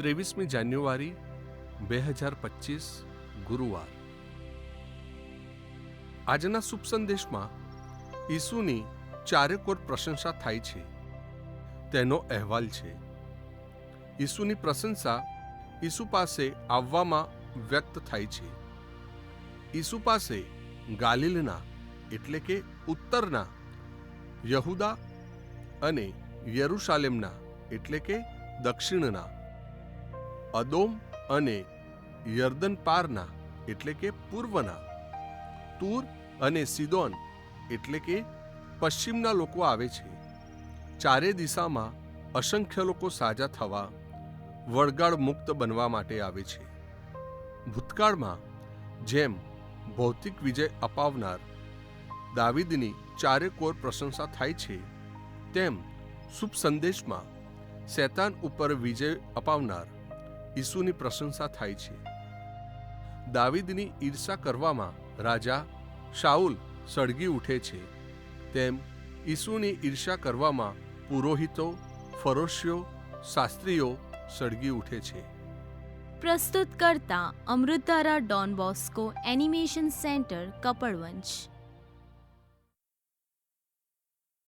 ત્રેવીસમી જાન્યુઆરી, બે હજાર પચીસ, ગુરુવાર. આજના શુભ સંદેશમાં ઈસુની ચારેકોર પ્રશંસા થાય છે. તેનો અહેવાલ છે. ઈસુની પ્રશંસા ઈસુ પાસે આવવામાં વ્યક્ત થાય છે. ઈસુ પાસે ગાલિલના એટલે કે ઉત્તરના, યહુદા અને યરુશાલેમના એટલે કે દક્ષિણના અદોમ અને યર્દન પારના, એટલે કે પૂર્વના, તૂર અને સિદોન, એટલે કે પશ્ચિમના લોકો આવે છે. ચારે દિશામાં અસંખ્ય લોકો સાજા થવા વળગાડ મુક્ત બનવા માટે આવે છે. ભૂતકાળમાં જેમ ભૌતિક વિજય અપાવનાર દાવિદની ચારે કોર પ્રશંસા થાય છે, તેમ શુભ સંદેશમાં શેતાન ઉપર વિજય અપાવનાર ઈસુની પ્રશંસા થાય છે. દાવીદની ઈર્ષા કરવામાં રાજા શાઉલ સળગી ઉઠે છે. તેમ ઈસુની ઈર્ષા કરવામાં પુરોહિતો, ફરોશીઓ, શાસ્ત્રીઓ સળગી ઉઠે છે. પ્રસ્તુત કરતા Amrutdhara Don Bosco animation centre Kapadvanj